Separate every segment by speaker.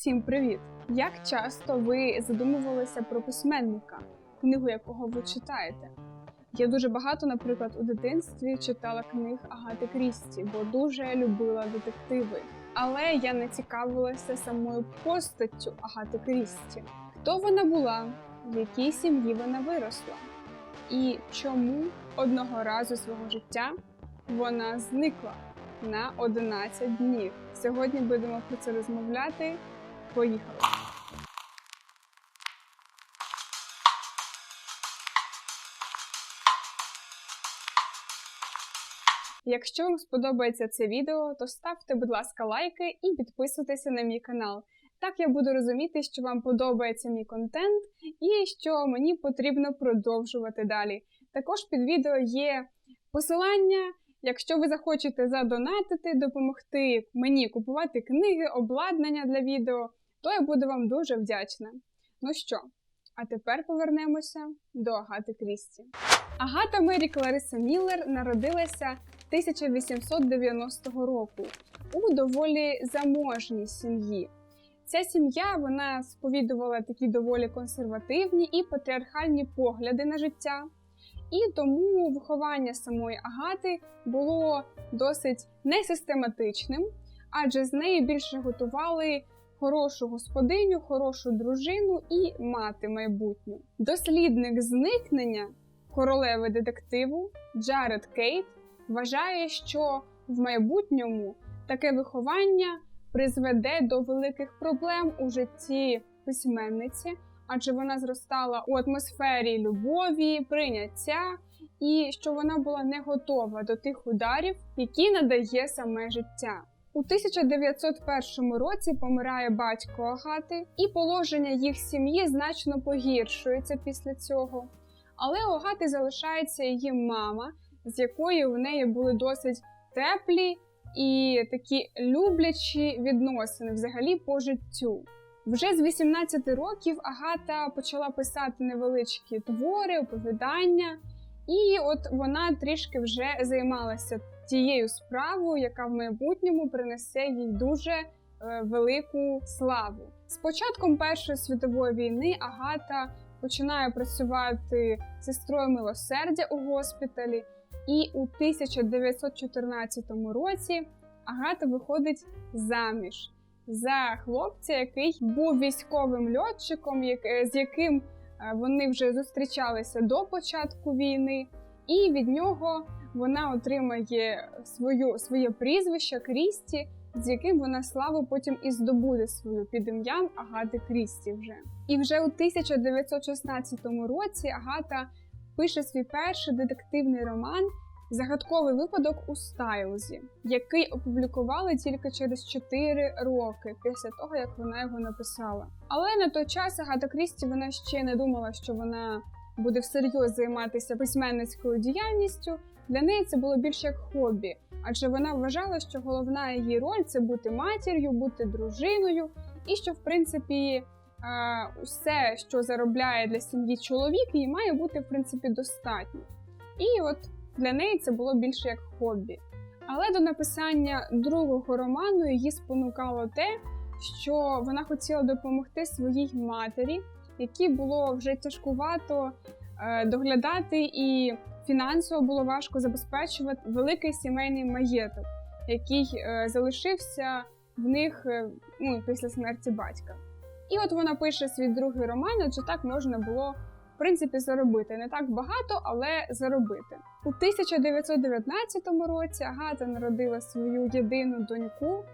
Speaker 1: Всім привіт! Як часто ви задумувалися про письменника, книгу якого ви читаєте? Я дуже багато, наприклад, у дитинстві читала книг Агати Крісті, бо дуже любила детективи. Але я не цікавилася самою постаттю Агати Крісті. Хто вона була, в якій сім'ї вона виросла, і чому одного разу свого життя вона зникла на 11 днів. Сьогодні будемо про це розмовляти. Поїхали! Якщо вам сподобається це відео, то ставте, будь ласка, лайки і підписуйтеся на мій канал. Так я буду розуміти, що вам подобається мій контент і що мені потрібно продовжувати далі. Також під відео є посилання. Якщо ви захочете задонатити, допомогти мені купувати книги, обладнання для відео, то я буду вам дуже вдячна. Ну що, а тепер повернемося до Агати Крісті. Агата Мері Клариса Міллер народилася 1890 року у доволі заможній сім'ї. Ця сім'я вона сповідувала такі доволі консервативні і патріархальні погляди на життя. І тому виховання самої Агати було досить несистематичним, адже з неї більше готували хорошу господиню, хорошу дружину і мати майбутню. Дослідник зникнення королеви детективу Джаред Кейт вважає, що в майбутньому таке виховання призведе до великих проблем у житті письменниці адже вона зростала у атмосфері любові, прийняття, і що вона була не готова до тих ударів, які надає саме життя. У 1901 році помирає батько Агати, і положення їх сім'ї значно погіршується після цього. Але у Агати залишається її мама, з якою в неї були досить теплі і такі люблячі відносини взагалі по життю. Вже з 18 років Агата почала писати невеличкі твори, оповідання, і от вона трішки вже займалася тією справою, яка в майбутньому принесе їй дуже е, велику славу. З початком Першої світової війни Агата починає працювати сестрою милосердя у госпіталі, і у 1914 році Агата виходить заміж за хлопця, який був військовим льотчиком, е, з яким е, вони вже зустрічалися до початку війни, і від нього вона отримає свою, своє прізвище Крісті, з яким вона славу потім і здобуде свою під ім'ям Агати Крісті. Вже і вже у 1916 році Агата пише свій перший детективний роман. Загадковий випадок у Стайлзі, який опублікували тільки через 4 роки після того, як вона його написала. Але на той час Агата Крісті вона ще не думала, що вона буде всерйоз займатися письменницькою діяльністю. Для неї це було більше як хобі, адже вона вважала, що головна її роль це бути матір'ю, бути дружиною, і що, в принципі, усе, що заробляє для сім'ї чоловік, їй має бути в принципі достатньо. І от для неї це було більше як хобі. Але до написання другого роману її спонукало те, що вона хотіла допомогти своїй матері, якій було вже тяжкувато е, доглядати, і фінансово було важко забезпечувати великий сімейний маєток, який е, залишився в них е, ну, після смерті батька. І от вона пише свій другий роман, адже так можна було принципі заробити не так багато, але заробити. У 1919 році Агата народила свою єдину доньку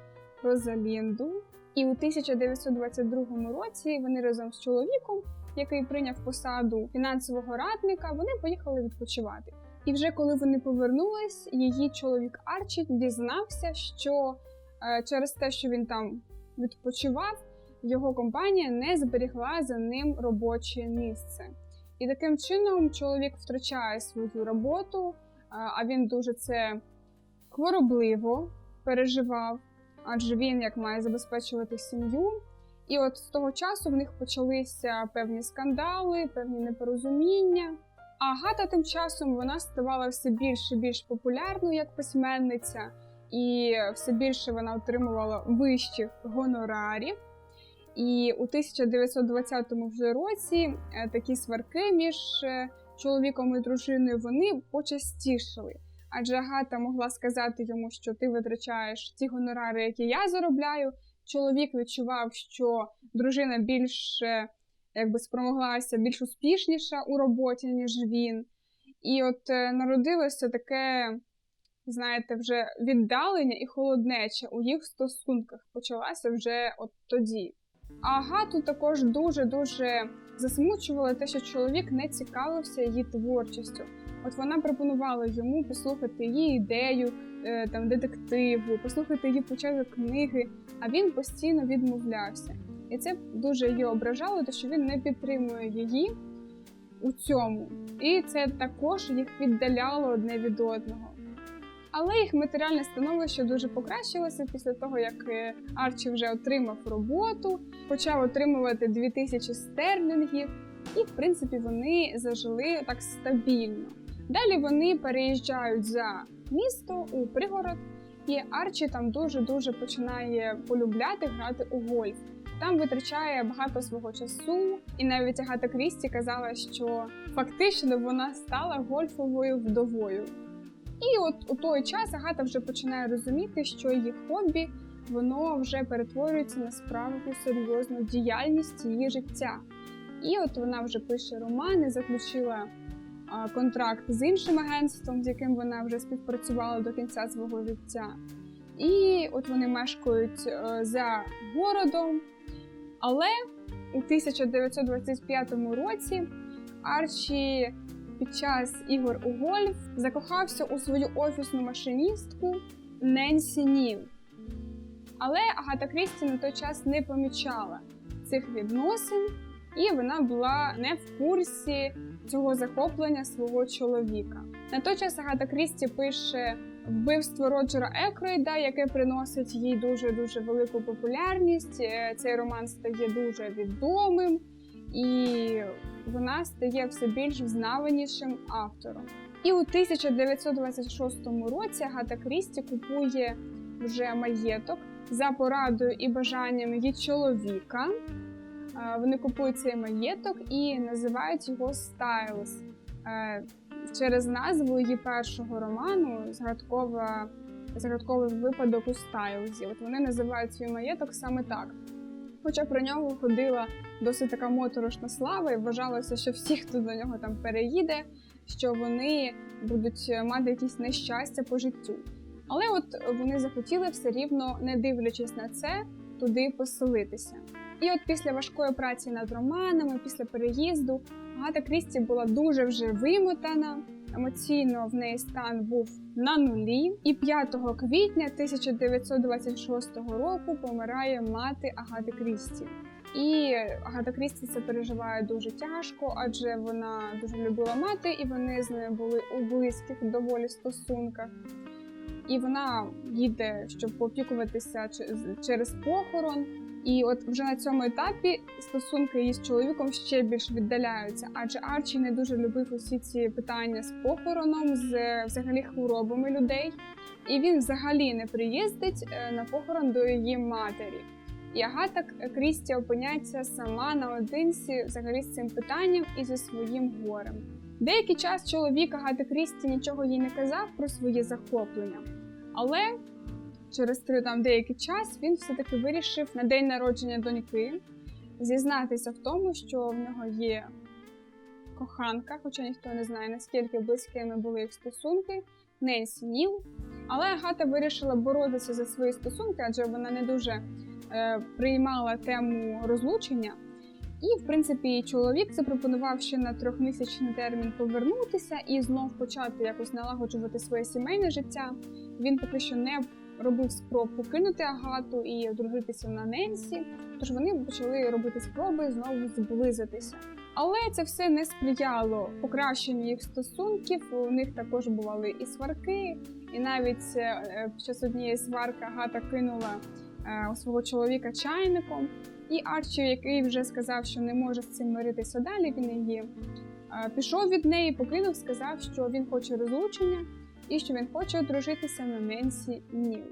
Speaker 1: Розалінду, і у 1922 році вони разом з чоловіком, який прийняв посаду фінансового радника, вони поїхали відпочивати. І вже коли вони повернулись, її чоловік Арчі дізнався, що е, через те, що він там відпочивав, його компанія не зберігла за ним робоче місце. І таким чином чоловік втрачає свою роботу, а він дуже це хворобливо переживав, адже він як має забезпечувати сім'ю. І от з того часу в них почалися певні скандали, певні непорозуміння. А Гата тим часом вона ставала все більш і більш популярною як письменниця, і все більше вона отримувала вищих гонорарів. І у 1920 вже році е, такі сварки між е, чоловіком і дружиною вони почастішали. Адже Агата могла сказати йому, що ти витрачаєш ті гонорари, які я заробляю. Чоловік відчував, що дружина більш якби спромоглася, більш успішніша у роботі, ніж він. І от е, народилося таке, знаєте, вже віддалення і холоднеча у їх стосунках почалася вже от тоді. А Агату також дуже-дуже засмучувало те, що чоловік не цікавився її творчістю. От вона пропонувала йому послухати її ідею е, там детективу, послухати її початок книги, а він постійно відмовлявся. І це дуже її ображало, тому що він не підтримує її у цьому. І це також їх віддаляло одне від одного. Але їх матеріальне становище дуже покращилося після того, як е, Арчі вже отримав роботу, почав отримувати 2000 стерлінгів, і, в принципі, вони зажили так стабільно. Далі вони переїжджають за місто у пригород, і Арчі там дуже-дуже починає полюбляти грати у гольф. Там витрачає багато свого часу, і навіть Агата Крісті казала, що фактично вона стала гольфовою вдовою. І от у той час Агата вже починає розуміти, що її хобі воно вже перетворюється на справжню серйозну діяльність її життя. І от вона вже пише романи, заключила контракт з іншим агентством, з яким вона вже співпрацювала до кінця свого життя. І от вони мешкають е, за городом. Але у 1925 році Арчі під час ігор у гольф закохався у свою офісну машиністку Ненсі Нів. Але Агата Крісті на той час не помічала цих відносин, і вона була не в курсі цього захоплення свого чоловіка. На той час Агата Крісті пише вбивство Роджера Екройда, яке приносить їй дуже дуже велику популярність. Е, Цей роман стає дуже відомим, і вона стає все більш взнаванішим автором. І у 1926 році Агата Крісті купує вже маєток за порадою і бажанням її чоловіка. Вони купують цей маєток і називають його Стайлз Е, через назву її першого роману згадкова, згадковий випадок у Стайлзі. От вони називають свій маєток саме так. Хоча про нього ходила досить така моторошна слава, і вважалося, що всі, хто до нього там переїде, що вони будуть мати якісь нещастя по життю. Але от вони захотіли все рівно, не дивлячись на це, туди поселитися. І от після важкої праці над романами, після переїзду, Агата Крісті була дуже вже вимотана. Емоційно в неї стан був на нулі, і 5 квітня 1926 року помирає мати Агати Крісті. І Агата Крісті це переживає дуже тяжко, адже вона дуже любила мати, і вони з нею були у близьких доволі стосунках. І вона їде, щоб поопікуватися через похорон. І от вже на цьому етапі стосунки її з чоловіком ще більш віддаляються, адже Арчі не дуже любив усі ці питання з похороном, з взагалі хворобами людей. І він взагалі не приїздить е, на похорон до її матері. І Агата Крісті опиняється сама наодинці взагалі з цим питанням і зі своїм горем. Деякий час чоловік Агати Крісті нічого їй не казав про свої захоплення, але через там деякий час він все-таки вирішив на день народження доньки зізнатися в тому, що в нього є коханка, хоча ніхто не знає, наскільки близькими були їх стосунки, Ненсі Ніл. Але Агата вирішила боротися за свої стосунки, адже вона не дуже е, приймала тему розлучення. І, в принципі, чоловік запропонував ще на трьохмісячний термін повернутися і знов почати якось налагоджувати своє сімейне життя. Він поки що не робив спроб покинути Агату і одружитися на Ненсі. Тож вони почали робити спроби знову зблизитися. Але це все не сприяло покращенню їх стосунків. У них також бували і сварки, і навіть е, під час однієї сварки Агата кинула е, свого чоловіка чайником. І Арчі, який вже сказав, що не може з цим миритися далі, він її е, пішов від неї, покинув, сказав, що він хоче розлучення і що він хоче одружитися на Ненсі Ніл.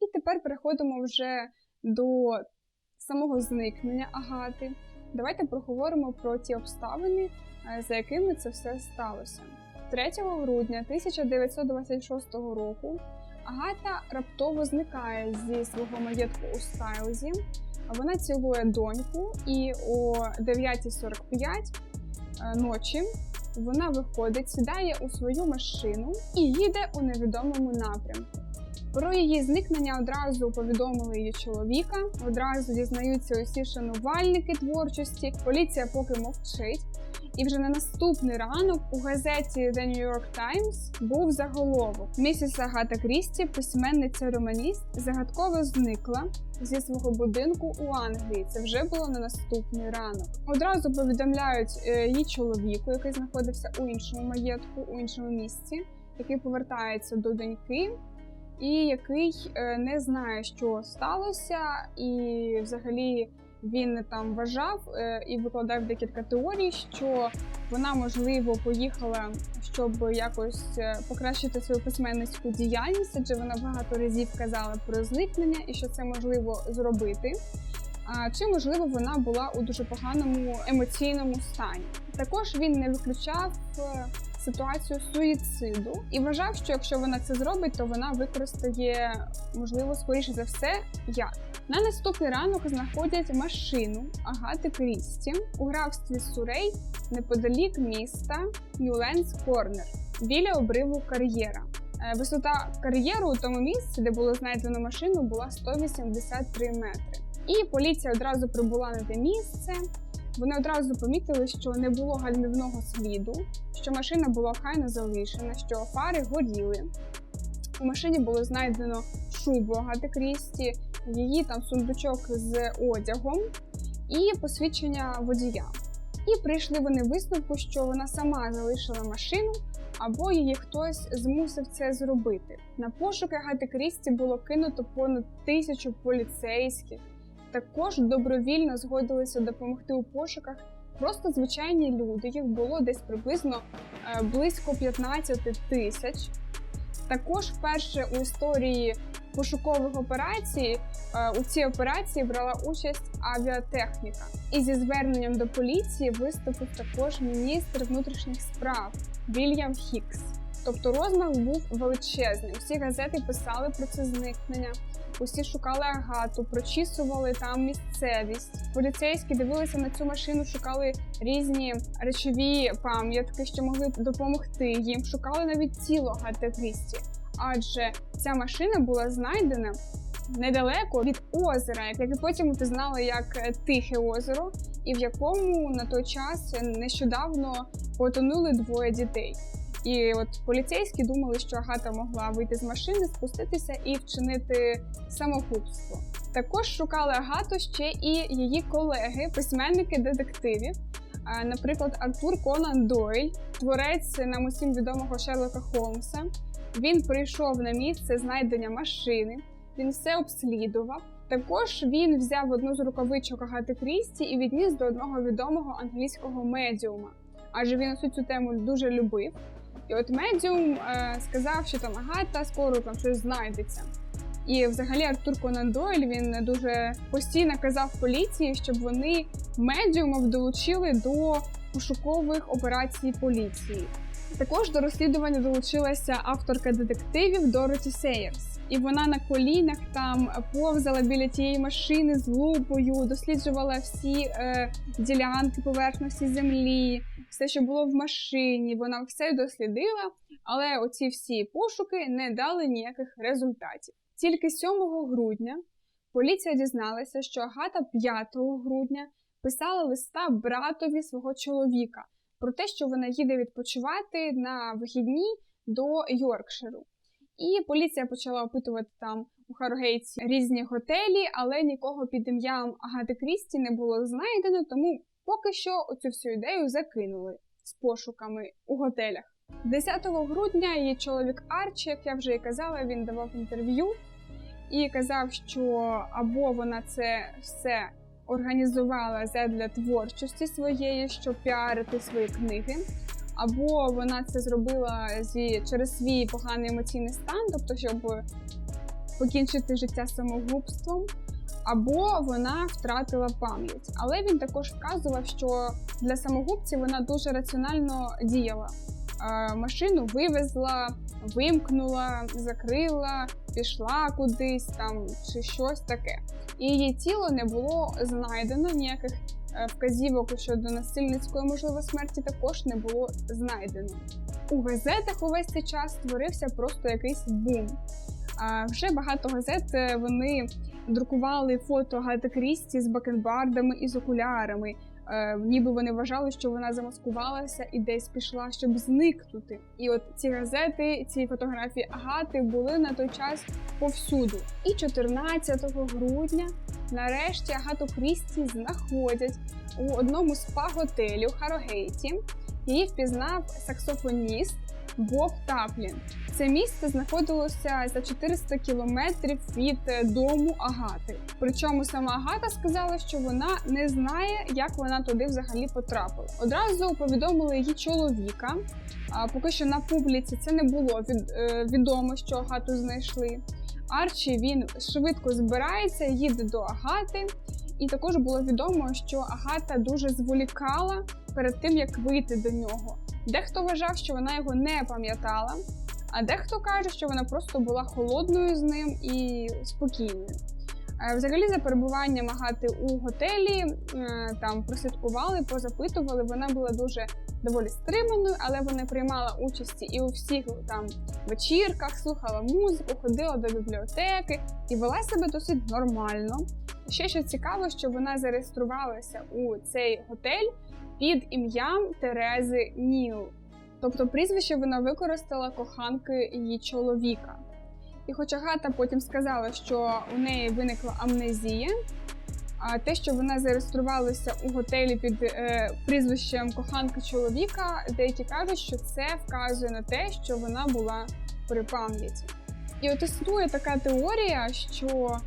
Speaker 1: І тепер переходимо вже до самого зникнення Агати, давайте проговоримо про ті обставини, е, за якими це все сталося. 3 грудня 1926 року Агата раптово зникає зі свого маєтку у Стайлзі. Вона цілує доньку, і о 9.45 е, ночі вона виходить, сідає у свою машину і їде у невідомому напрямку. Про її зникнення одразу повідомили її чоловіка. Одразу дізнаються усі шанувальники творчості. Поліція поки мовчить. І вже на наступний ранок у газеті The New York Times був заголовок: місіс Агата Крісті, письменниця романіст, загадково зникла зі свого будинку у Англії. Це вже було на наступний ранок. Одразу повідомляють е, її чоловіку, який знаходився у іншому маєтку, у іншому місці, який повертається до доньки. І який е, не знає, що сталося, і взагалі він там вважав е, і викладав декілька теорій, що вона можливо поїхала, щоб якось е, покращити свою письменницьку діяльність, адже вона багато разів казала про зникнення і що це можливо зробити. А чи можливо вона була у дуже поганому емоційному стані? Також він не виключав ситуацію суїциду і вважав, що якщо вона це зробить, то вона використає можливо скоріше за все як. На наступний ранок знаходять машину Агати Крісті у графстві Сурей неподалік міста Ньюленс Корнер біля обриву кар'єра. Е, висота кар'єру у тому місці, де було знайдено машину, була 183 метри. І поліція одразу прибула на те місце. Вони одразу помітили, що не було гальмівного сліду, що машина була хайно залишена, що фари горіли. У машині було знайдено шубу Агати Крісті, її там сундучок з одягом і посвідчення водія. І прийшли вони висновку, що вона сама залишила машину, або її хтось змусив це зробити. На пошуки Агати Крісті було кинуто понад тисячу поліцейських. Також добровільно згодилися допомогти у пошуках просто звичайні люди. Їх було десь приблизно е, близько 15 тисяч. Також вперше у історії пошукових операцій е, у цій операції брала участь авіатехніка, і зі зверненням до поліції виступив також міністр внутрішніх справ Вільям Хікс. Тобто розмах був величезний. Усі газети писали про це зникнення. Усі шукали агату, прочісували там місцевість. Поліцейські дивилися на цю машину, шукали різні речові пам'ятки, що могли б допомогти їм. Шукали навіть тіло Агати Крісті, адже ця машина була знайдена недалеко від озера, яке потім пізнали як Тихе озеро, і в якому на той час нещодавно потонули двоє дітей. І от поліцейські думали, що Агата могла вийти з машини, спуститися і вчинити самогубство. Також шукали Агату ще і її колеги, письменники детективів. Наприклад, Артур Конан Дойль, творець нам усім відомого Шерлока Холмса. Він прийшов на місце знайдення машини, він все обслідував. Також він взяв одну з рукавичок Агати Крісті і відніс до одного відомого англійського медіума, адже він усю цю тему дуже любив. І от медіум е, сказав, що там Агата скоро там щось знайдеться. І взагалі Артур Конан Дойль він дуже постійно казав поліції, щоб вони медіумів долучили до пошукових операцій поліції. Також до розслідування долучилася авторка детективів Дороті Сейерс. І вона на колінах там повзала біля тієї машини з лупою, досліджувала всі е, ділянки поверхності землі, все, що було в машині, вона все дослідила, але оці всі пошуки не дали ніяких результатів. Тільки 7 грудня поліція дізналася, що Агата 5 грудня писала листа братові свого чоловіка про те, що вона їде відпочивати на вихідні до Йоркширу. І поліція почала опитувати там у Харгейтсі різні готелі, але нікого під ім'ям Агати Крісті не було знайдено, тому поки що оцю всю ідею закинули з пошуками у готелях. 10 грудня її чоловік Арчі, як я вже і казала, він давав інтерв'ю і казав, що або вона це все організувала задля творчості своєї, щоб піарити свої книги, або вона це зробила зі через свій поганий емоційний стан, тобто щоб покінчити життя самогубством або вона втратила пам'ять. Але він також вказував, що для самогубців вона дуже раціонально діяла. Е, Машину вивезла, вимкнула, закрила, пішла кудись там чи щось таке. І її тіло не було знайдено ніяких вказівок щодо насильницької можливо смерті також не було знайдено. У газетах увесь цей час створився просто якийсь бум. А вже багато газет е, вони друкували фото Гати Крісті з бакенбардами і з окулярами. Е, ніби вони вважали, що вона замаскувалася і десь пішла, щоб зникнути. І от ці газети, ці фотографії Агати були на той час повсюду. І 14 грудня нарешті Агату Крісті знаходять у одному спа-готелі Харогейті. Її впізнав саксофоніст Боб Таплін. Це місце знаходилося за 400 кілометрів від е, дому Агати. Причому сама Агата сказала, що вона не знає, як вона туди взагалі потрапила. Одразу повідомили її чоловіка. А поки що на публіці це не було від, е, відомо, що Агату знайшли. Арчі він швидко збирається, їде до Агати, і також було відомо, що Агата дуже зволікала перед тим, як вийти до нього. Дехто вважав, що вона його не пам'ятала, а дехто каже, що вона просто була холодною з ним і спокійною. Е, Взагалі, за перебуванням Агати у готелі е, там прослідкували, позапитували. Вона була дуже доволі стриманою, але вона приймала участі і у всіх там вечірках, слухала музику, ходила до бібліотеки і вела себе досить нормально. Ще що цікаво, що вона зареєструвалася у цей готель під ім'ям Терези Ніл. Тобто прізвище вона використала коханки її чоловіка. І хоч Агата потім сказала, що у неї виникла амнезія, а те, що вона зареєструвалася у готелі під е, прізвищем коханки чоловіка, деякі кажуть, що це вказує на те, що вона була при пам'яті. І от існує така теорія, що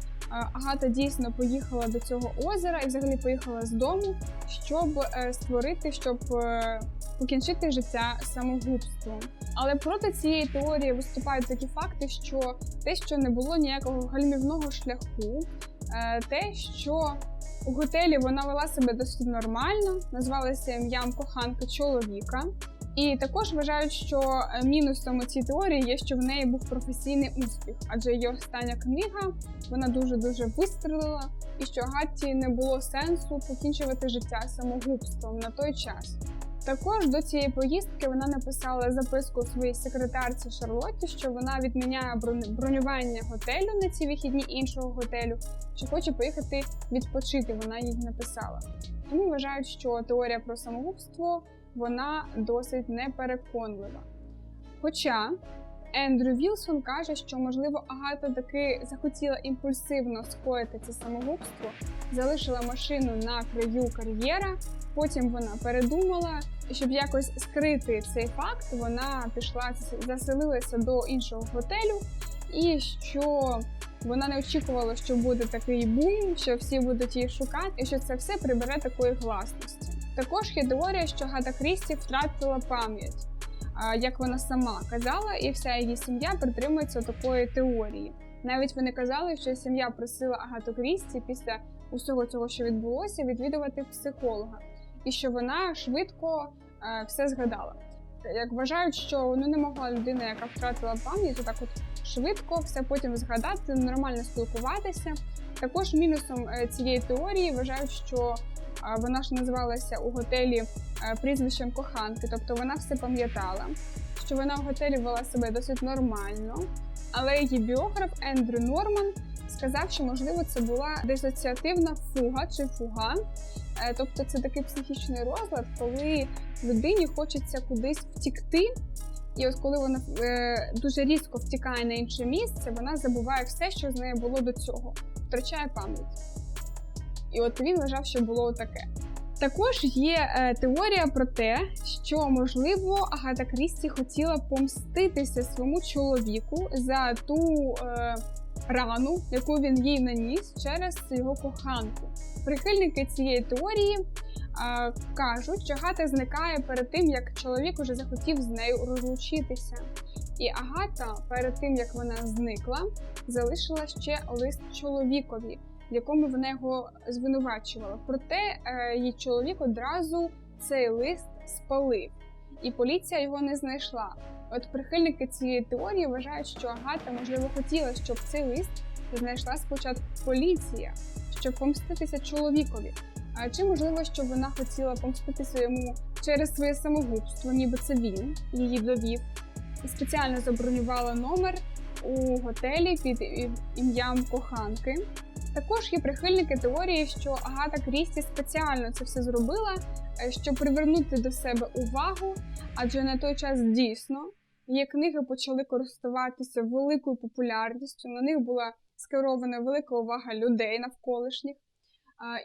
Speaker 1: Агата дійсно поїхала до цього озера і взагалі поїхала з дому, щоб е, створити, щоб е, покінчити життя самогубством. Але проти цієї теорії виступають такі факти, що те, що не було ніякого гальмівного шляху, е, те, що у готелі вона вела себе досить нормально, назвалася ім'ям коханки чоловіка. І також вважають, що е, мінусом у теорії є, що в неї був професійний успіх, адже її остання книга вона дуже дуже вистрелила, і що Гатті не було сенсу покінчувати життя самогубством на той час. Також до цієї поїздки вона написала записку своїй секретарці Шарлотті, що вона відміняє бронювання готелю на ці вихідні іншого готелю, що хоче поїхати відпочити. Вона їй написала. Тому вважають, що теорія про самогубство вона досить непереконлива. Хоча Ендрю Вілсон каже, що можливо Агата таки захотіла імпульсивно скоїти це самогубство, залишила машину на краю кар'єра. Потім вона передумала, і щоб якось скрити цей факт, вона пішла заселилася до іншого готелю, і що вона не очікувала, що буде такий бум, що всі будуть її шукати, і що це все прибере такої гласності. Також є теорія, що Гата Крісті втратила пам'ять, як вона сама казала, і вся її сім'я притримується такої теорії. Навіть вони казали, що сім'я просила Агату Крісті після усього цього, що відбулося, відвідувати психолога, і що вона швидко е, все згадала. Як вважають, що ну не могла людина, яка втратила пам'ять, так от швидко все потім згадати, нормально спілкуватися. Також мінусом е, цієї теорії вважають, що вона ж називалася у готелі е, прізвищем коханки, тобто вона все пам'ятала, що вона в готелі вела себе досить нормально. Але її біограф Ендрю Норман сказав, що можливо це була дисоціативна фуга чи фуга. Е, Тобто це такий психічний розлад, коли людині хочеться кудись втікти. І от коли вона е, дуже різко втікає на інше місце, вона забуває все, що з нею було до цього, втрачає пам'ять. І от він вважав, що було таке. Також є е, теорія про те, що можливо Агата Крісті хотіла помститися своєму чоловіку за ту е, рану, яку він їй наніс через його коханку. Прихильники цієї теорії е, кажуть, що Агата зникає перед тим, як чоловік уже захотів з нею розлучитися. І Агата перед тим як вона зникла, залишила ще лист чоловікові, в якому вона його звинувачувала. Проте е, її чоловік одразу цей лист спалив, і поліція його не знайшла. От прихильники цієї теорії вважають, що Агата можливо хотіла, щоб цей лист знайшла спочатку поліція, щоб помститися чоловікові. А чи можливо, що вона хотіла помститися йому через своє самогубство, ніби це він її довів, і спеціально забронювала номер у готелі під ім'ям коханки. Також є прихильники теорії, що Агата Крісті спеціально це все зробила, е, щоб привернути до себе увагу, адже на той час дійсно її книги почали користуватися великою популярністю. На них була скерована велика увага людей навколишніх,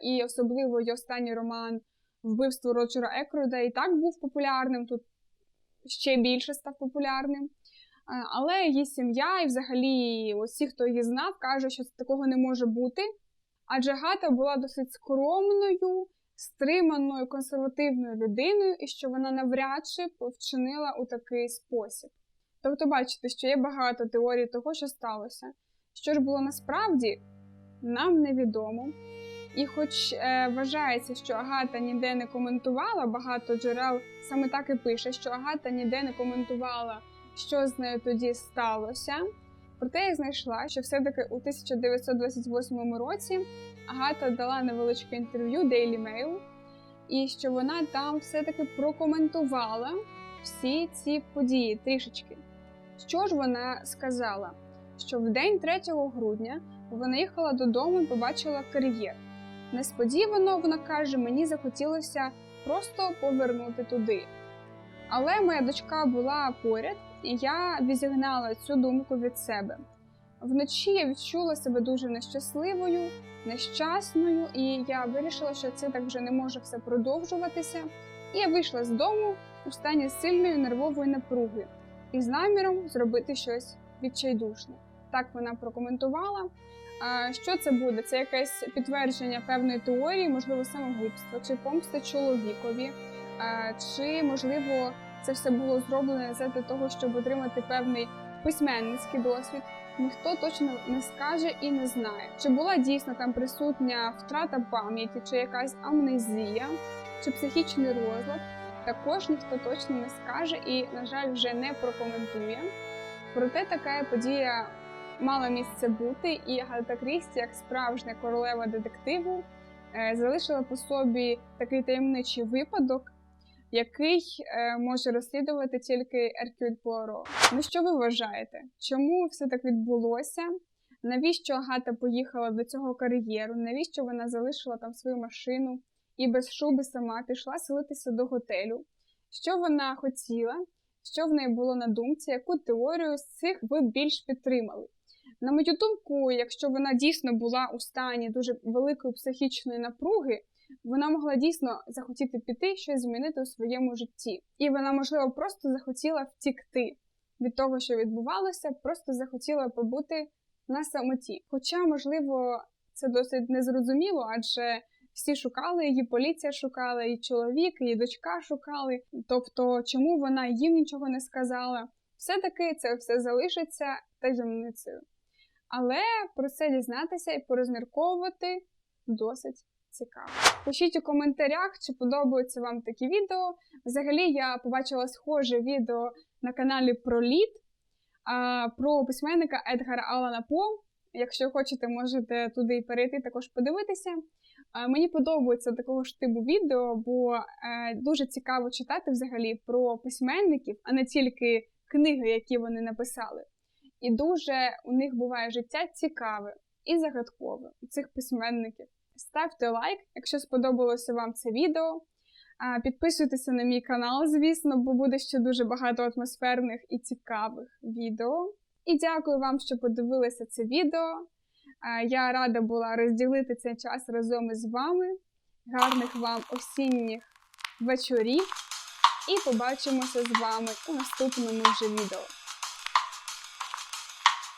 Speaker 1: і особливо її останній роман Вбивство Роджера Екрода і так був популярним. Тут ще більше став популярним. Але її сім'я і взагалі усі, хто її знав, каже, що такого не може бути. Адже Гата була досить скромною, стриманою, консервативною людиною, і що вона навряд чи вчинила у такий спосіб. Тобто, бачите, що є багато теорій того, що сталося. Що ж було насправді, нам невідомо. І, хоч е, вважається, що Агата ніде не коментувала, багато джерел саме так і пише, що Агата ніде не коментувала що з нею тоді сталося. Проте я знайшла, що все-таки у 1928 році Агата дала невеличке інтерв'ю Daily Mail, і що вона там все-таки прокоментувала всі ці події трішечки. Що ж вона сказала? Що в день 3 грудня вона їхала додому і побачила кар'єр. Несподівано вона каже: мені захотілося просто повернути туди. Але моя дочка була поряд, і я відігнала цю думку від себе. Вночі я відчула себе дуже нещасливою, нещасною, і я вирішила, що це так вже не може все продовжуватися. І я вийшла з дому у стані сильної нервової напруги і з наміром зробити щось відчайдушне. Так вона прокоментувала. Що це буде? Це якесь підтвердження певної теорії, можливо, самогубства, чи помста чоловікові, чи можливо це все було зроблено для того, щоб отримати певний письменницький досвід. Ніхто точно не скаже і не знає, чи була дійсно там присутня втрата пам'яті, чи якась амнезія, чи психічний розлад. Також ніхто точно не скаже і, на жаль, вже не прокоментує. Проте така подія мала місце бути, і Агата Крісті, як справжня королева детективу, е, залишила по собі такий таємничий випадок який е, може розслідувати тільки Еркюль Пуаро. Ну що ви вважаєте? Чому все так відбулося? Навіщо Агата поїхала до цього кар'єру? Навіщо вона залишила там свою машину і без шуби сама пішла селитися до готелю? Що вона хотіла? Що в неї було на думці? Яку теорію з цих ви більш підтримали? На мою думку, якщо вона дійсно була у стані дуже великої психічної напруги, вона могла дійсно захотіти піти щось змінити у своєму житті, і вона, можливо, просто захотіла втікти від того, що відбувалося, просто захотіла побути на самоті. Хоча, можливо, це досить незрозуміло, адже всі шукали її, поліція шукала, і чоловік, і дочка шукали. Тобто, чому вона їм нічого не сказала? Все-таки це все залишиться таємницею. Але про це дізнатися і порозмірковувати досить цікаво. Пишіть у коментарях, чи подобаються вам такі відео. Взагалі, я побачила схоже відео на каналі про лід, про письменника Едгара Алана По. Якщо хочете, можете туди і перейти також подивитися. Мені подобається такого ж типу відео, бо е, дуже цікаво читати взагалі про письменників, а не тільки книги, які вони написали. І дуже у них буває життя цікаве і загадкове у цих письменників. Ставте лайк, якщо сподобалося вам це відео. Підписуйтеся на мій канал, звісно, бо буде ще дуже багато атмосферних і цікавих відео. І дякую вам, що подивилися це відео. Я рада була розділити цей час разом із вами. Гарних вам осінніх вечорів! І побачимося з вами у наступному вже відео.